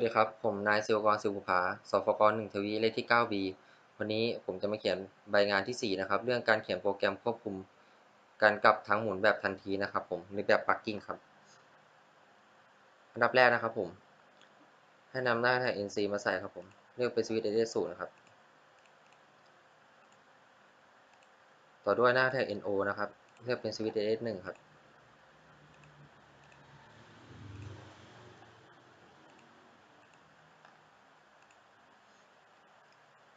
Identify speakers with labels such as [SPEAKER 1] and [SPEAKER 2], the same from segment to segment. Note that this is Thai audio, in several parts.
[SPEAKER 1] สวัสดีครับ ผมนายศิวกรศิวบุภาสฟกหนึ่งทวีเลขที่ 9B วันนี้ผมจะมาเขียนใบงานที่ 4 นะครับ เรื่องการเขียนโปรแกรมควบคุม การกลับทั้งหมุนแบบทันทีนะครับ ผมหรือแบบปักกิ้งครับ อันดับแรกนะครับผม ให้นำหน้าแท็ก nc มาใส่ครับผมเลือกเป็นสวิตช์ edit 0นะครับ ต่อด้วยหน้าแท็ก no นะครับ เลือกเป็นสวิตช์ edit 1ครับ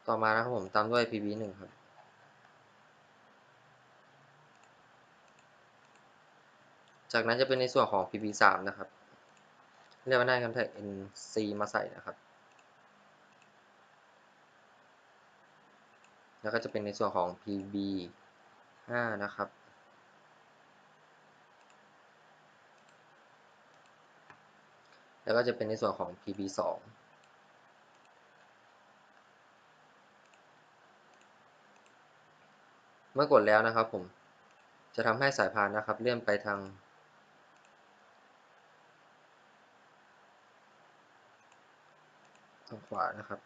[SPEAKER 1] ต่อมานะครับผมตามด้วย pb 1ครับ จากนั้นจะเป็นในส่วนของ pb 3นะครับ เรียกว่าหน้า contact nc มาใส่นะครับ แล้วก็จะเป็นในส่วนของ pb 5นะครับแล้วก็จะเป็นในส่วนของ pb 2 เมื่อกดแล้วนะครับผมจะทำให้สายพานนะครับ เลื่อนไปทาง ทางขวานะครับ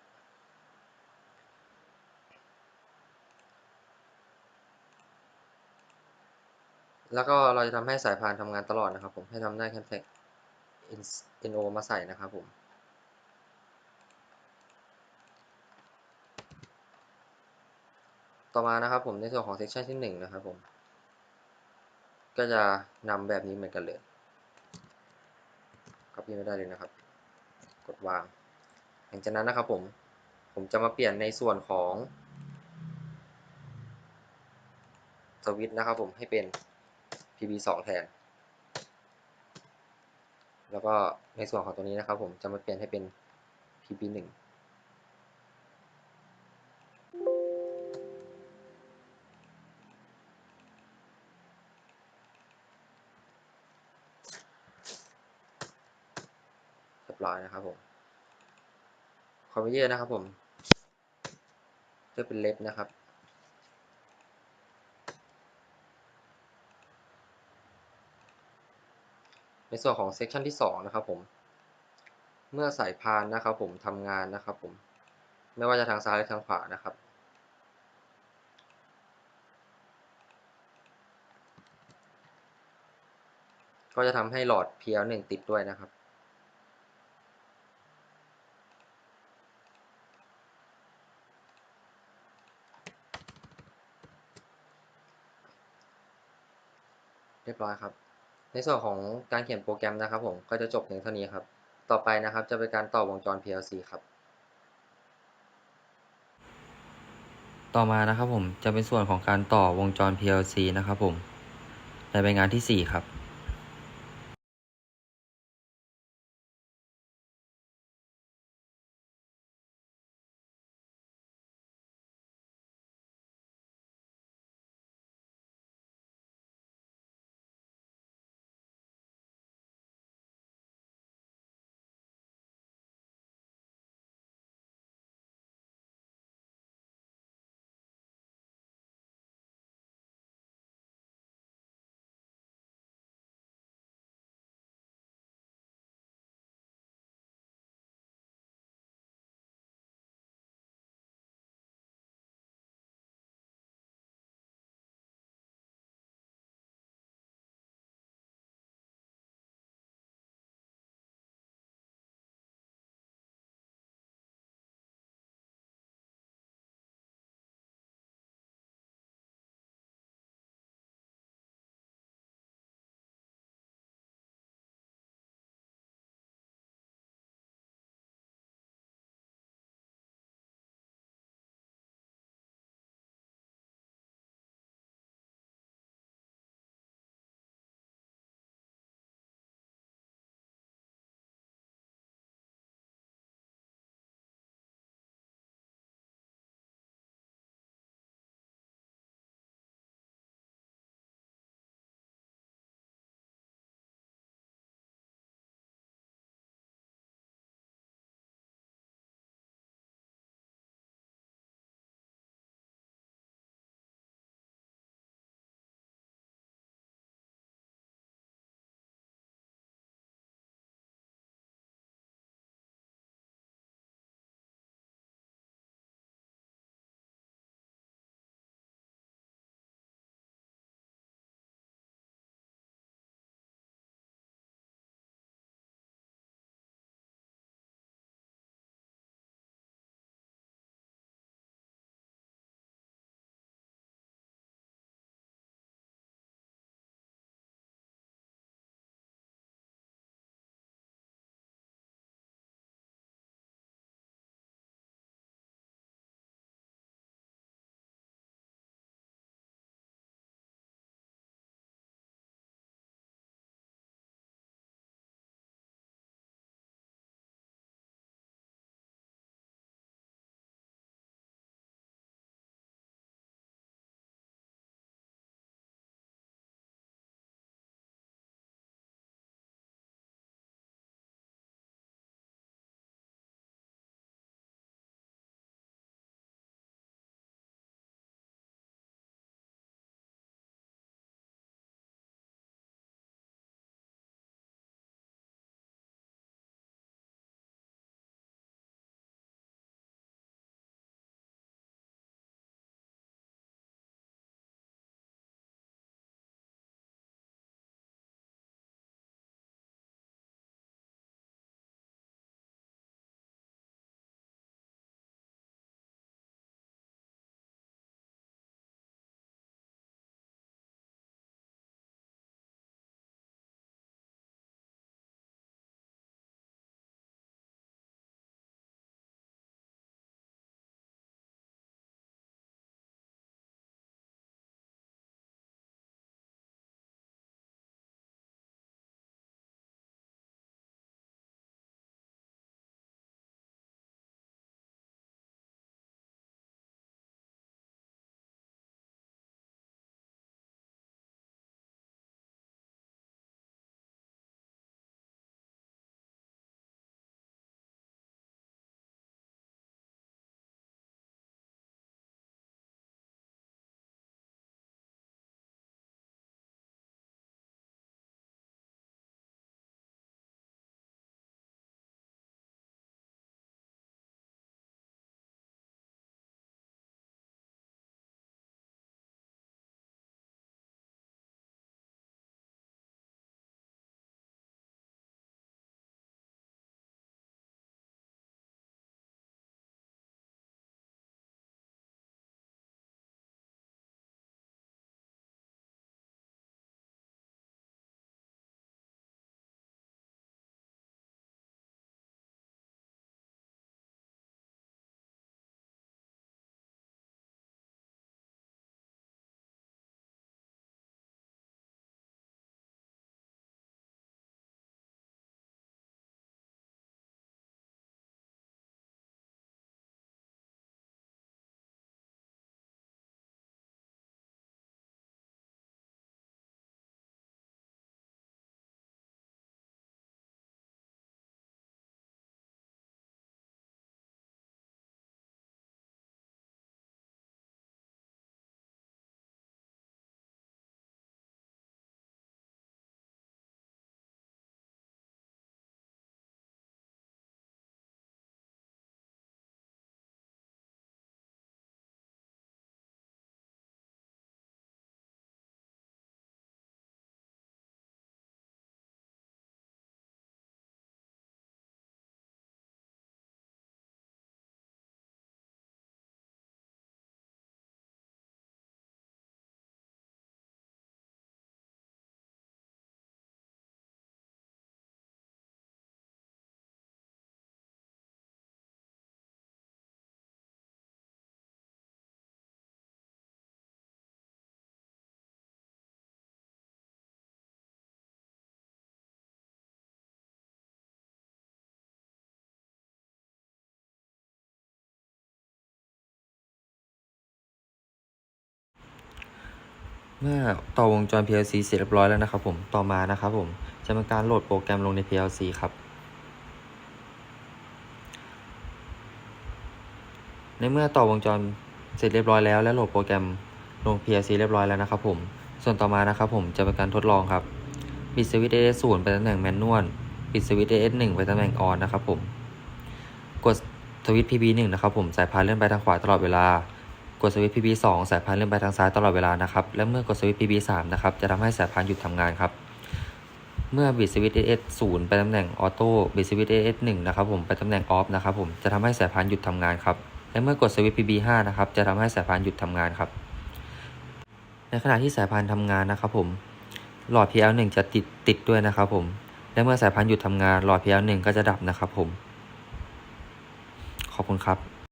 [SPEAKER 1] แล้วก็เราจะทำให้สายพานทำงานตลอดนะครับผมให้ทำได้ contact no มาใส่นะครับผม ต่อมานะครับผมในส่วนของ section ที่1นะครับผม ก็จะนำแบบนี้เหมือนกันเลย copy ไม่ได้เลยนะครับ กดวาง หลังจากนั้นนะครับผม ผมจะมาเปลี่ยนในส่วนของสวิตช์นะครับผมให้เป็น pb 2แทน แล้วก็ในส่วนของตัวนี้นะครับผมจะมาเปลี่ยนให้เป็น pb 1 ร้อยนะครับผมคอมพิวเตอร์นะครับผมเลือกเป็นเล็บนะครับ ในส่วนของเซ c ชันที่ 2 นะครับผม เมื่อสายพานนะครับผมทำงานนะครับผม ไม่ว่าจะทางซ้ายหรือทางขวานะครับก็จะทำให้หลอด PL1 ติดด้วยนะครับ ยบร้อยครับ ในส่วนของการเขียนโปรแกรมนะครับ ผมก็จะจบเพียงเท่านี้ครับ ต่อไปนะครับจะเป็นการต่อวงจร PLC ครับ ต่อมานะครับผมจะเป็นส่วนของการต่อวงจร PLC นะครับผมในใบงานที่ 4 ครับ เมื่อต่อวงจร PLC เสร็จเรียบร้อยแล้วนะครับผม ต่อมานะครับผม จะเป็นการโหลดโปรแกรมลงใน PLC ครับ ในเมื่อต่อวงจรเสร็จเรียบร้อยแล้ว และโหลดโปรแกรมลง PLC เรียบร้อยแล้วนะครับผม ส่วนต่อมานะครับผมจะเป็นการทดลองครับ ปิดสวิตช์ AS 0ไปตำแหน่งแมนนวล ปิดสวิตช์ AS 1ไปตำแหน่งออนนะครับผม กดสวิตช์ PB 1นะครับผม สายพานเลื่อนไปทางขวาตลอดเวลา กดสวิตช์ PB 2 สายพานเลื่อนไปทางซ้ายตลอดเวลานะครับ และเมื่อกดสวิตช์ PB 3 นะครับ จะทำให้สายพานหยุดทำงานครับ เมื่อบิดสวิตช์ AS 0ไปตำแหน่งออโต้ บิดสวิตช์ AS 1นะครับผมไปตำแหน่งออฟนะครับผม จะทำให้สายพานหยุดทำงานครับ และเมื่อกดสวิตช์ PB 5 นะครับ จะทำให้สายพานหยุดทำงานครับ ในขณะที่สายพานทำงานนะครับผม หลอด PL1 จะติดติดด้วยนะครับผม และเมื่อสายพานหยุดทำงาน หลอด PL1 ก็จะดับนะครับผม ขอบคุณครับ